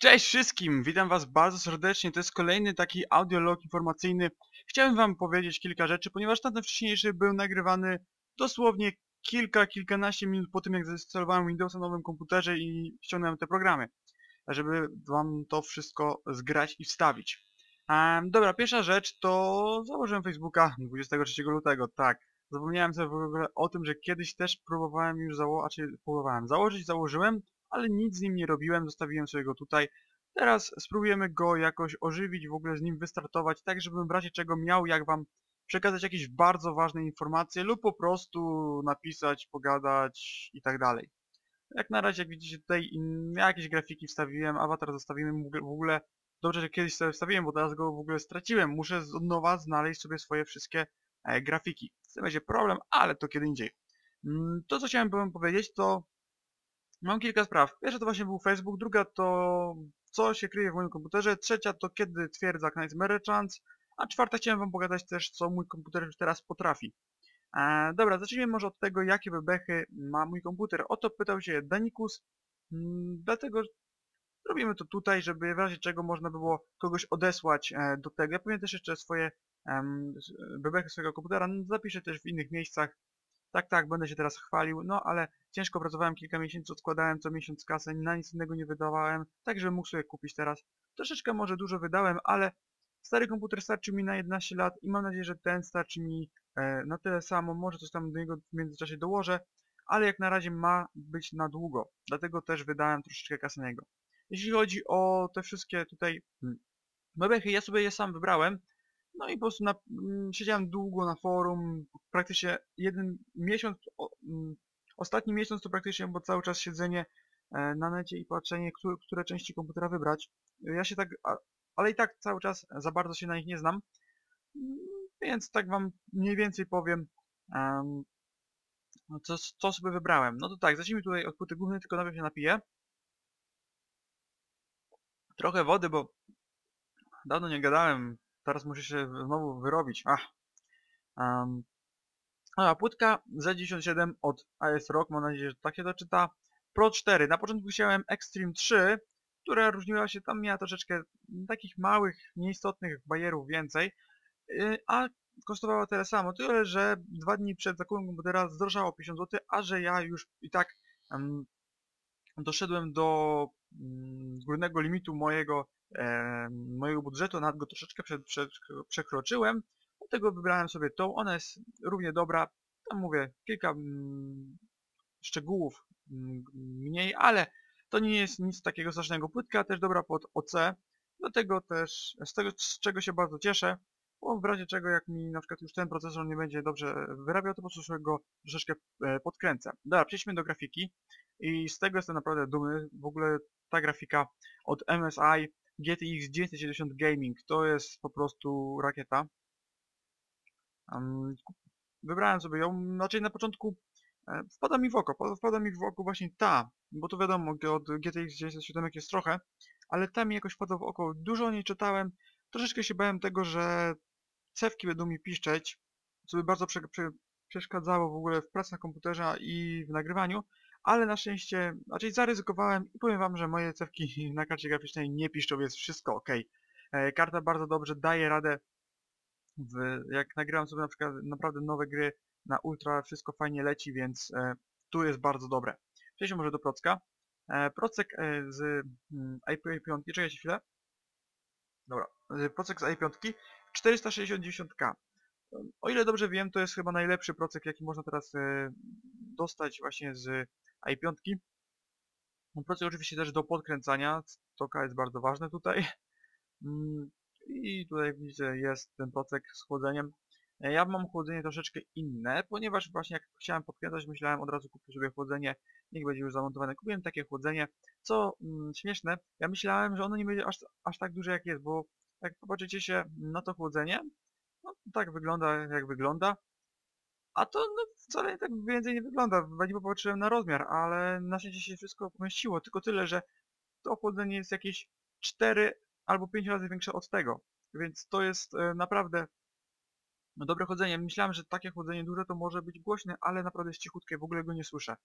Cześć wszystkim, witam was bardzo serdecznie, to jest kolejny taki audiolog informacyjny. Chciałem wam powiedzieć kilka rzeczy, ponieważ ten wcześniejszy był nagrywany dosłownie kilka, kilkanaście minut po tym jak zainstalowałem Windowsa na nowym komputerze i ściągnąłem te programy, żeby wam to wszystko zgrać i wstawić. Um, dobra, pierwsza rzecz to założyłem Facebooka 23 lutego, tak. Zapomniałem sobie w ogóle o tym, że kiedyś też próbowałem już założyć, znaczy próbowałem założyć, założyłem, ale nic z nim nie robiłem, zostawiłem sobie go tutaj. Teraz spróbujemy go jakoś ożywić, w ogóle z nim wystartować, tak żebym w razie czego miał jak wam przekazać jakieś bardzo ważne informacje lub po prostu napisać, pogadać i tak dalej. Jak na razie, jak widzicie tutaj, jakieś grafiki wstawiłem, awatar zostawiłem w ogóle. Dobrze, że kiedyś sobie wstawiłem, bo teraz go w ogóle straciłem. Muszę od nowa znaleźć sobie swoje wszystkie e, grafiki. Z tym będzie problem, ale to kiedy indziej. Mm, to, co chciałem powiedzieć, to Mam kilka spraw. Pierwsza to właśnie był Facebook, druga to co się kryje w moim komputerze, trzecia to kiedy twierdza Knights Merchants, a czwarta chciałem wam pogadać też co mój komputer już teraz potrafi. E, dobra, zacznijmy może od tego jakie bebechy ma mój komputer. O to pytał się Danikus, mm, dlatego robimy to tutaj, żeby w razie czego można było kogoś odesłać e, do tego. Ja powiem też jeszcze swoje bebechy swojego komputera, zapiszę też w innych miejscach, tak, tak, będę się teraz chwalił, no ale ciężko pracowałem kilka miesięcy, odkładałem co miesiąc kasę, na nic innego nie wydawałem, tak że mógł sobie kupić teraz. Troszeczkę może dużo wydałem, ale stary komputer starczy mi na 11 lat i mam nadzieję, że ten starczy mi e, na tyle samo, może coś tam do niego w międzyczasie dołożę, ale jak na razie ma być na długo, dlatego też wydałem troszeczkę kasy na niego. Jeśli chodzi o te wszystkie tutaj hmm, ja sobie je sam wybrałem, no i po prostu na, mm, siedziałem długo na forum, praktycznie jeden miesiąc, o, mm, ostatni miesiąc to praktycznie było cały czas siedzenie e, na necie i patrzenie, które, które części komputera wybrać. Ja się tak, ale i tak cały czas za bardzo się na nich nie znam, mm, więc tak wam mniej więcej powiem, co, co sobie wybrałem. No to tak, zacznijmy tutaj od płyty głównej, tylko najpierw się napiję. Trochę wody, bo dawno nie gadałem, Teraz muszę się znowu wyrobić. Ach. Um, a płytka Z97 od AS Rock, mam nadzieję, że tak się to czyta. Pro 4. Na początku chciałem Extreme 3, która różniła się, tam miała troszeczkę takich małych, nieistotnych bajerów więcej, y, a kosztowała tyle samo, tyle, że dwa dni przed zakupem komputera zdrożało 50 zł, a że ja już i tak um, doszedłem do um, górnego limitu mojego mojego budżetu, nawet go troszeczkę przekroczyłem, dlatego wybrałem sobie tą, ona jest równie dobra, tam mówię, kilka mm, szczegółów mm, mniej, ale to nie jest nic takiego strasznego. Płytka też dobra pod OC, dlatego też z tego, z czego się bardzo cieszę, bo w razie czego jak mi na przykład już ten procesor nie będzie dobrze wyrabiał, to po prostu sobie go troszeczkę e, podkręcę. Dobra, przejdźmy do grafiki i z tego jestem naprawdę dumny. W ogóle ta grafika od MSI GTX 970 Gaming to jest po prostu rakieta. Wybrałem sobie ją, znaczy na początku e, wpada mi w oko, wpada mi w oko właśnie ta, bo to wiadomo, od GTX 907 jest trochę, ale ta mi jakoś wpadła w oko, dużo o niej czytałem, troszeczkę się bałem tego, że cewki będą mi piszczeć, co by bardzo prze, prze, przeszkadzało w ogóle w pracy na komputerze i w nagrywaniu, ale na szczęście, raczej zaryzykowałem i powiem wam, że moje cewki na karcie graficznej nie piszczą, jest wszystko ok. E, karta bardzo dobrze daje radę, w, jak nagrywam sobie na przykład naprawdę nowe gry na ultra, wszystko fajnie leci, więc e, tu jest bardzo dobre. Przejdźmy może do procka. E, procek z mm, i5, czekajcie chwilę. Dobra, procek z i5 460-90K. O ile dobrze wiem, to jest chyba najlepszy procek, jaki można teraz dostać właśnie z i5. Procek oczywiście też do podkręcania, toka jest bardzo ważne tutaj. Mm, I tutaj widzicie jest ten procek z chłodzeniem. E, ja mam chłodzenie troszeczkę inne, ponieważ właśnie jak chciałem podkręcać, myślałem od razu kupić sobie chłodzenie, niech będzie już zamontowane. Kupiłem takie chłodzenie, co mm, śmieszne, ja myślałem, że ono nie będzie aż, aż tak duże jak jest, bo jak popatrzycie się na to chłodzenie, no tak wygląda jak wygląda. A to no, wcale tak więcej nie wygląda. Nie popatrzyłem na rozmiar, ale na szczęście się wszystko pomieściło. Tylko tyle, że to ochłodzenie jest jakieś 4 albo 5 razy większe od tego. Więc to jest e, naprawdę dobre chodzenie. Myślałem, że takie chodzenie duże to może być głośne, ale naprawdę jest cichutkie, w ogóle go nie słyszę.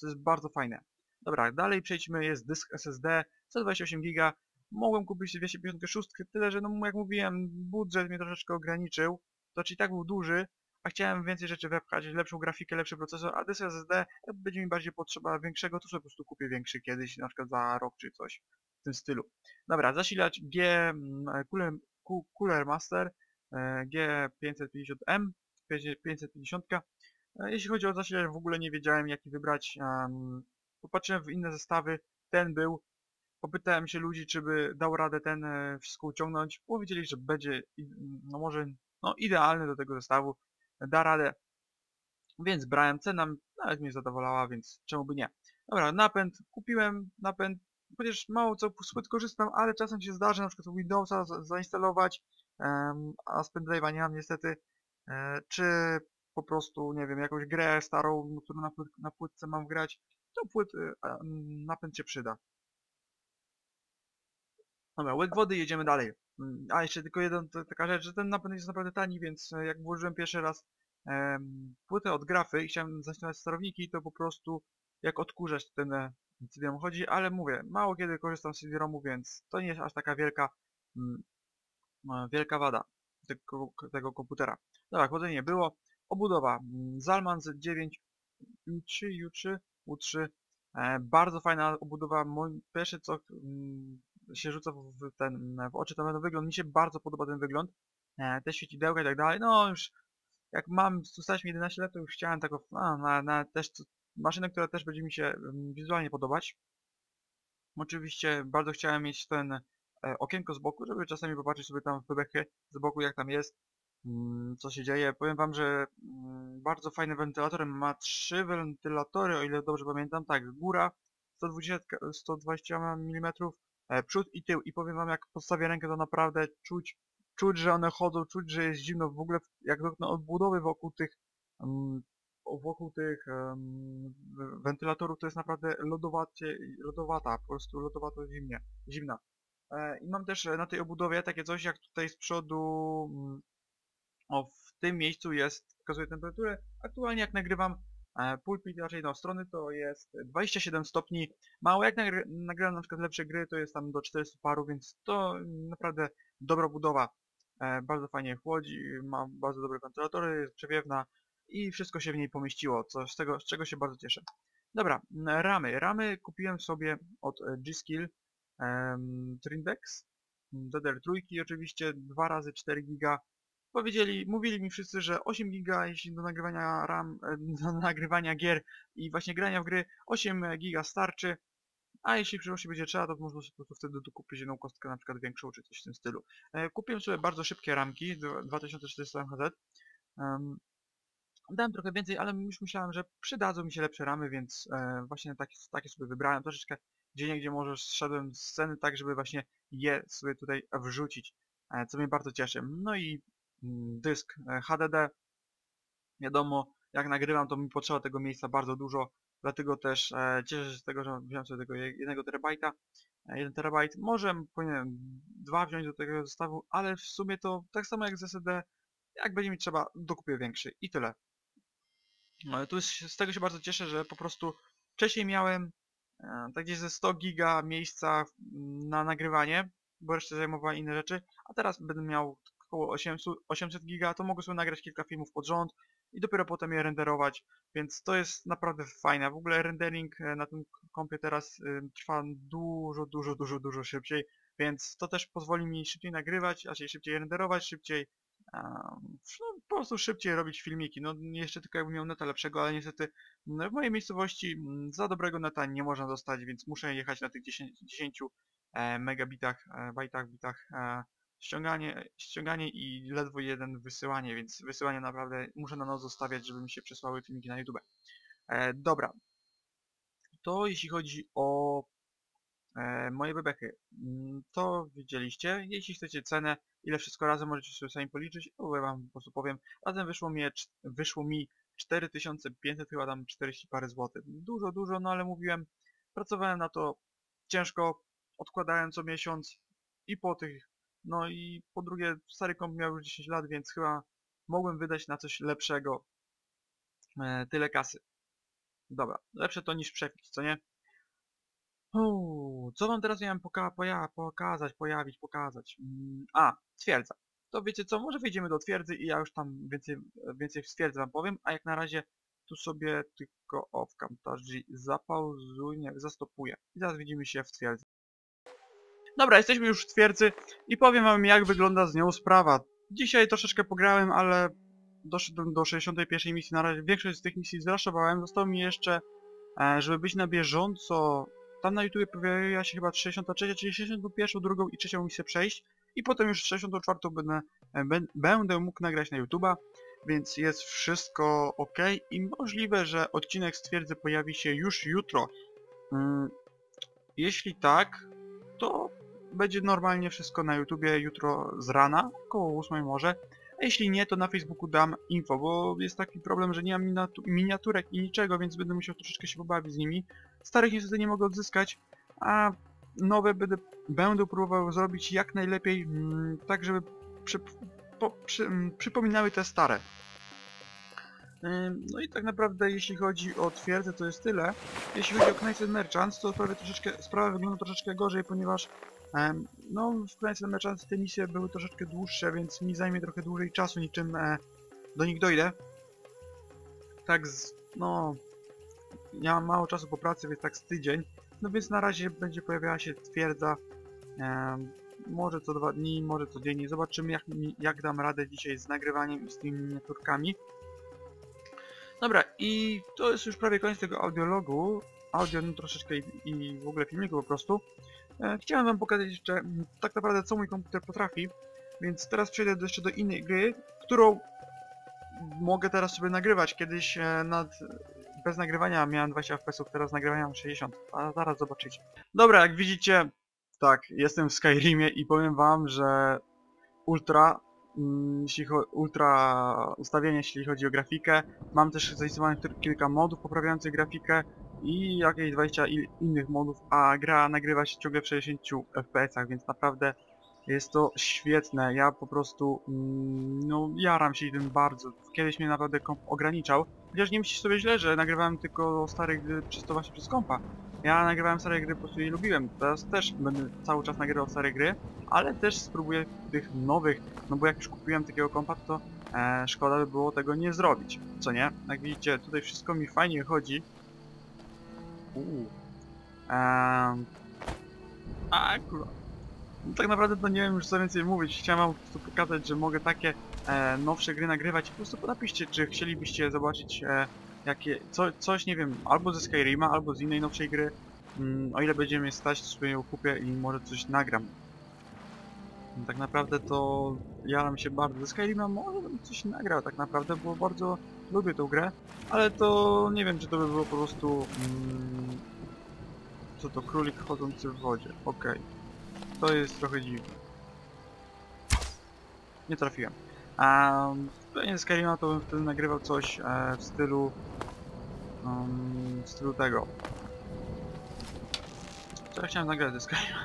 To jest bardzo fajne. Dobra, dalej przejdźmy, jest dysk SSD, 128 giga. Mogłem kupić 256, tyle że no jak mówiłem, budżet mnie troszeczkę ograniczył. To czy i tak był duży, a chciałem więcej rzeczy wepchać, lepszą grafikę, lepszy procesor, a dysk SSD, będzie mi bardziej potrzeba większego, to sobie po prostu kupię większy kiedyś, na przykład za rok czy coś w tym stylu. Dobra, zasilacz G mm, Cooler, Cooler Master e, G550M, 550. E, jeśli chodzi o zasilacz, w ogóle nie wiedziałem jaki wybrać. Popatrzyłem w inne zestawy, ten był. Popytałem się ludzi, czy by dał radę ten e, wszystko uciągnąć. Powiedzieli, że będzie, no może, no idealny do tego zestawu da radę. Więc brałem, cena nawet mnie zadowalała, więc czemu by nie. Dobra, napęd, kupiłem napęd, chociaż mało co płyt korzystam, ale czasem się zdarzy na przykład Windowsa zainstalować, um, a z nie mam niestety, e, czy po prostu, nie wiem, jakąś grę starą, którą na, płyt, na płytce mam grać, to płyt, e, napęd się przyda. Dobra, łyk wody, jedziemy dalej. A jeszcze tylko jedna taka rzecz, że ten napęd jest naprawdę tani, więc e, jak włożyłem pierwszy raz płytę od grafy i chciałem zastosować sterowniki, to po prostu jak odkurzać ten e, CD-ROM chodzi, ale mówię, mało kiedy korzystam z CD-ROMu, więc to nie jest aż taka wielka mm, wielka wada tego, tego komputera. Dobra, chłodzenie było. Obudowa mm, Zalman Z9 U3, U3, U3. E, bardzo fajna obudowa. Pierwsze co mm, się rzuca w, ten, w oczy, ten wygląd. Mi się bardzo podoba ten wygląd. E, te świecidełka i tak dalej. No już jak mam, zostać mi 11 lat, to już chciałem taką, no, na, na też maszynę, która też będzie mi się mm, wizualnie podobać. Oczywiście bardzo chciałem mieć ten e, okienko z boku, żeby czasami popatrzeć sobie tam w bebechy z boku jak tam jest, mm, co się dzieje. Powiem wam, że mm, bardzo fajny wentylator, ma trzy wentylatory, o ile dobrze pamiętam, tak, góra 120, 120 mm, przód i tył i powiem wam jak postawię rękę to naprawdę czuć, czuć, że one chodzą, czuć, że jest zimno w ogóle jak dotknę odbudowy wokół tych um, wokół tych wentylatorów to jest naprawdę lodowacie, lodowata, po prostu lodowato zimnie, zimna. E, I mam też na tej obudowie takie coś jak tutaj z przodu um, o w tym miejscu jest, pokazuje temperaturę. Aktualnie jak nagrywam E, pulpit raczej no, strony to jest 27 stopni. Mało jak nagrałem na przykład lepsze gry, to jest tam do 400 paru, więc to naprawdę dobra budowa. E, bardzo fajnie chłodzi, ma bardzo dobre wentylatory, jest przewiewna i wszystko się w niej pomieściło, co z, tego, z czego się bardzo cieszę. Dobra, ramy. Ramy kupiłem sobie od e, G-Skill um, Trindex, DDR3 oczywiście, 2 razy 4 giga Powiedzieli, mówili mi wszyscy, że 8 giga, jeśli do nagrywania RAM, e, do nagrywania gier i właśnie grania w gry, 8 giga starczy, a jeśli przyszłości będzie trzeba, to można sobie po prostu wtedy dokupić jedną kostkę, na przykład większą, czy coś w tym stylu. E, kupiłem sobie bardzo szybkie ramki, 2400 MHz. Dałem trochę więcej, ale już myślałem, że przydadzą mi się lepsze ramy, więc e, właśnie takie, takie sobie wybrałem. Troszeczkę gdzie gdzie może zszedłem z sceny tak, żeby właśnie je sobie tutaj wrzucić, co mnie bardzo cieszy. No i dysk e, HDD. Wiadomo, jak nagrywam, to mi potrzeba tego miejsca bardzo dużo, dlatego też e, cieszę się z tego, że wziąłem sobie tego 1 terabajta. 1 terabajt, może powinienem dwa wziąć do tego zestawu, ale w sumie to tak samo jak z SSD, jak będzie mi trzeba, dokupię większy i tyle. No, tu jest, z tego się bardzo cieszę, że po prostu wcześniej miałem e, tak gdzieś ze 100 giga miejsca na nagrywanie, bo resztę zajmowała inne rzeczy, a teraz będę miał około 800, 800 giga, to mogę sobie nagrać kilka filmów pod rząd i dopiero potem je renderować, więc to jest naprawdę fajne. W ogóle rendering e, na tym kompie teraz trwa dużo, dużo, dużo, dużo szybciej, więc to też pozwoli mi szybciej nagrywać, a szybciej renderować, szybciej no, po prostu szybciej robić filmiki. No jeszcze tylko jakbym miał neta lepszego, ale niestety w mojej miejscowości za dobrego neta nie można dostać, więc muszę jechać na tych 10, 10 e, megabitach, e, bajtach, bitach ściąganie, ściąganie i ledwo jeden wysyłanie, więc wysyłanie naprawdę muszę na noc zostawiać, żeby mi się przesłały filmiki na YouTube. E, dobra. To jeśli chodzi o e, moje bebechy, mm, to widzieliście. Jeśli chcecie cenę, ile wszystko razem możecie sobie sami policzyć, to ja wam po prostu powiem. Razem wyszło mi, wyszło mi 4500, chyba tam 40 parę złotych. Dużo, dużo, no ale mówiłem, pracowałem na to ciężko, odkładałem co miesiąc i po tych no i po drugie, stary komp miał już 10 lat, więc chyba mogłem wydać na coś lepszego e, tyle kasy. Dobra, lepsze to niż przepis, co nie? Uuu, co wam teraz miałem poka poja pokazać, pojawić, pokazać? Mm, a, twierdza. To wiecie co, może wejdziemy do twierdzy i ja już tam więcej, więcej w twierdzy wam powiem, a jak na razie tu sobie tylko o w Camtasia zapauzuję, zastopuję. I zaraz widzimy się w twierdzy. Dobra, jesteśmy już w twierdzy i powiem wam jak wygląda z nią sprawa. Dzisiaj troszeczkę pograłem, ale doszedłem do 61 misji. Na razie większość z tych misji zraszowałem. Zostało mi jeszcze, e, żeby być na bieżąco. Tam na YouTube pojawia się chyba 63, czyli 61, drugą i trzecią misję przejść. I potem już 64 będę, e, bę- będę mógł nagrać na YouTube'a. Więc jest wszystko ok i możliwe, że odcinek z twierdzy pojawi się już jutro. Mm, jeśli tak, to będzie normalnie wszystko na YouTubie jutro z rana, około 8 może. A jeśli nie, to na Facebooku dam info, bo jest taki problem, że nie mam miniaturek i niczego, więc będę musiał troszeczkę się pobawić z nimi. Starych niestety nie mogę odzyskać, a nowe będę, będę próbował zrobić jak najlepiej, mm, tak żeby przy, po, przy, mm, przypominały te stare. No i tak naprawdę jeśli chodzi o twierdzę to jest tyle. Jeśli chodzi o Knights Merchants to sprawa, troszeczkę, sprawa wygląda troszeczkę gorzej, ponieważ no w Knights Merchants te misje były troszeczkę dłuższe, więc mi zajmie trochę dłużej czasu niczym e, do nich dojdę. Tak z, no ja mam mało czasu po pracy, więc tak z tydzień. No więc na razie będzie pojawiała się twierdza em, może co dwa dni, może codziennie. Zobaczymy jak, jak dam radę dzisiaj z nagrywaniem i z tymi miniaturkami. Dobra, i to jest już prawie koniec tego audiologu. Audio no, troszeczkę i, i w ogóle filmiku po prostu. E, chciałem wam pokazać jeszcze mm, tak naprawdę co mój komputer potrafi. Więc teraz przejdę jeszcze do innej gry, którą mogę teraz sobie nagrywać. Kiedyś e, nad, bez nagrywania miałem 20 fps, teraz nagrywania mam 60. A zaraz zobaczycie. Dobra, jak widzicie, tak, jestem w Skyrimie i powiem wam, że ultra mm, jeśli ultra ustawienia, jeśli chodzi o grafikę. Mam też zainstalowanych kilka modów poprawiających grafikę i jakieś 20 i- innych modów, a gra nagrywa się ciągle w 60 fps, więc naprawdę jest to świetne. Ja po prostu, mm, no, jaram się tym bardzo. Kiedyś mnie naprawdę komp ograniczał. Chociaż nie myślisz sobie źle, że nagrywałem tylko stare gry przez to właśnie przez kompa. Ja nagrywałem stare gry, po prostu je lubiłem. Teraz też będę cały czas nagrywał stare gry, ale też spróbuję tych nowych, no bo jak już kupiłem takiego kompa, to e, szkoda by było tego nie zrobić, co nie? Jak widzicie, tutaj wszystko mi fajnie chodzi. Uuu. Kurwa. No, tak naprawdę to nie wiem już co więcej mówić. Chciałem wam po prostu pokazać, że mogę takie e, nowsze gry nagrywać. Po prostu napiszcie, czy chcielibyście zobaczyć e, jakie, co, coś, nie wiem, albo ze Skyrima, albo z innej nowszej gry. Mm, o ile będzie mnie stać, to sobie ją kupię i może coś nagram. No, Tak naprawdę to jaram się bardzo. Ze Skyrima może bym coś nagrał tak naprawdę, bo bardzo lubię tą grę, ale to nie wiem czy to by było po prostu... Mm, co to? Królik chodzący w wodzie. Okej. To jest trochę dziwne. Nie trafiłem. A pewnie Skyrima to bym wtedy nagrywał coś e, w stylu... Um, w stylu tego. Co ja chciałem nagrać ze Skyrima?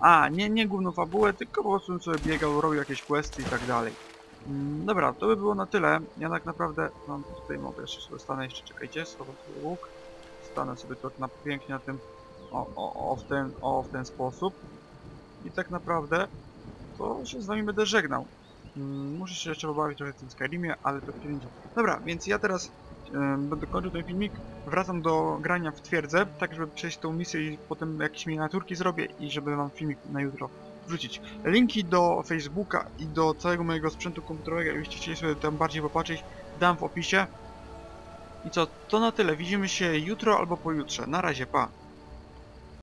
A, nie, nie główną fabułę, tylko po prostu sobie biegał, robił jakieś questy i tak dalej. Mm, dobra, to by było na tyle. Ja tak naprawdę mam tutaj mogę jeszcze sobie stanę jeszcze, czekajcie, schowam sobie łuk. Stanę sobie to na, pięknie na tym, o, o, o, w ten, o, w ten sposób. I tak naprawdę to się z wami będę żegnał. Mm, muszę się jeszcze pobawić trochę w tym Skyrimie, ale to kiedy indziej. Dobra, więc ja teraz będę kończył ten filmik. Wracam do grania w twierdzę, tak żeby przejść tą misję i potem jakieś miniaturki zrobię i żeby wam filmik na jutro wrzucić. Linki do Facebooka i do całego mojego sprzętu komputerowego, jakbyście chcieli sobie tam bardziej popatrzeć, dam w opisie. I co, to na tyle. Widzimy się jutro albo pojutrze. Na razie, pa!